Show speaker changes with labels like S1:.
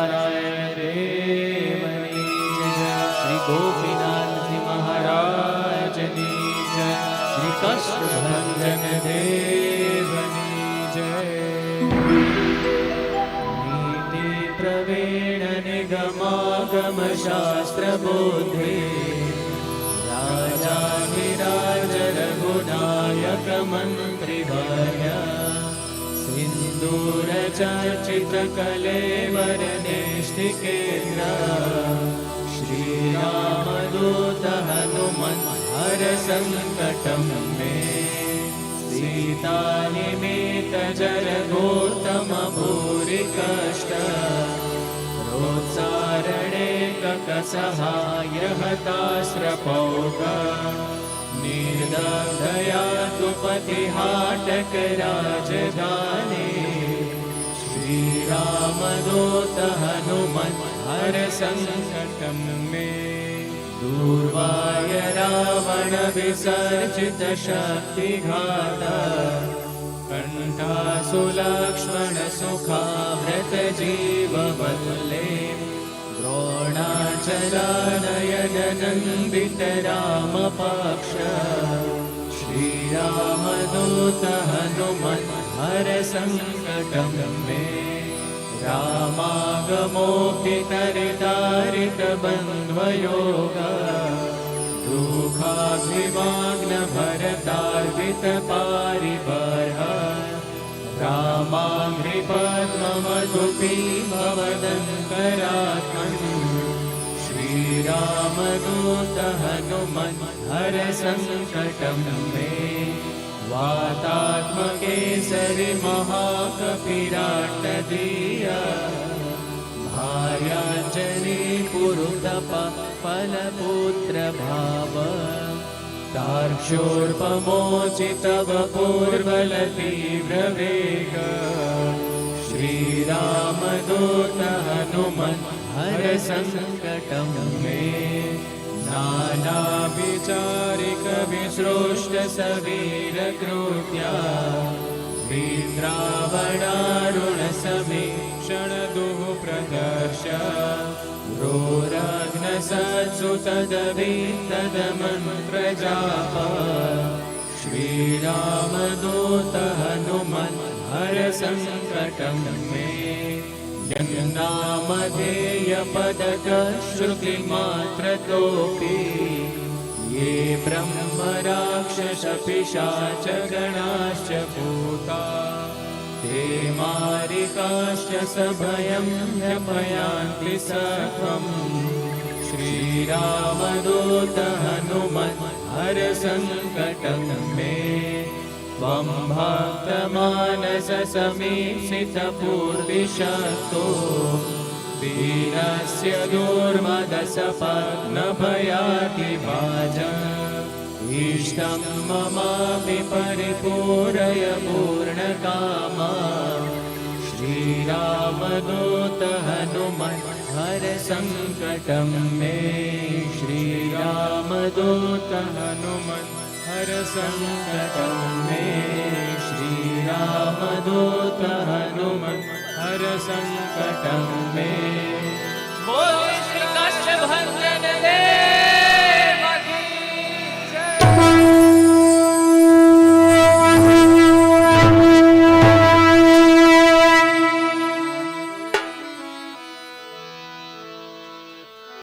S1: नारायण देव श्री गोपीनाथ जी महाराज जय। श्री कष्टभंजन देव नीति प्रवीण निगमागम शास्त्र बोधे। राजाधिराज रघुनायक मंत्रिवर्य सिन्दूरचर्चितकलेवरनेष्टिकेन्द्र श्रीरामदूत हनुमन् हर सङ्कटं मे सीतानिमेत जरगोत्तम भूरि कष्ट प्रोत्सारणे ककसहाय हतास्रपौक निर्दग्धया तु पतिहाटक श्रीरामदूत हनुमन् हर सङ्कटं मे दूर्वाय रावण विसर्जित शक्तिघात कण्ठासु सुखाव्रत जीववल्ले द्रोणाचलानयन नन्दित रामपाक्ष श्रीरामदूत हनुमन् हर सङ्कटं मे रामागमोऽपितरितारितबन्ध्वयोग दुःखाभिवाग्नभरतार्जित पारिबर्ह रामाङ्घ्रिपद्ममधुपी भवदङ्करात्मन् श्रीरामदूत हनुमन् हर सङ्कटं मे। वातात्मकेसरि महाकपिराटदीय। भार्याञ्जली पुरुतप फलपुत्रभाव। तार्क्ष्योर्पमोचितव पूर्वलतीव्रवेग। श्रीरामदूत हनुमन् हर सङ्कटं मे नानाविचारिकविसृष्ट सवीरकृत्या वीन्द्रावणारुणसमीक्षणदुः प्रदर्श। रोरग्नसत्सु तदवि तदमन्त्रजाप श्रीरामदूत हनुमन् हर सङ्कटं मे। यन्नामधेयपदकश्रुतिमात्रतोऽपि ये ब्रह्मराक्षसपिशाच गणाश्च भूता ते मारिकाश्च सभयं व्यपयान्ति सत्वम् श्रीरामदूत हनुमन् हर सङ्कटं मे त्वं भक्तमानससमीक्षितपूर्विशक्तो वीरस्य दुर्मदसपत्नभयातिभाज इष्टं ममापि परिपूरय पूर्णकामा। श्रीरामदूत हनुमन् हर सङ्कटं मे। श्रीरामदूत हनुमन् हर सङ्कटं मे श्रीरामदूत हनुमन् हर सङ्कटं मे। बोले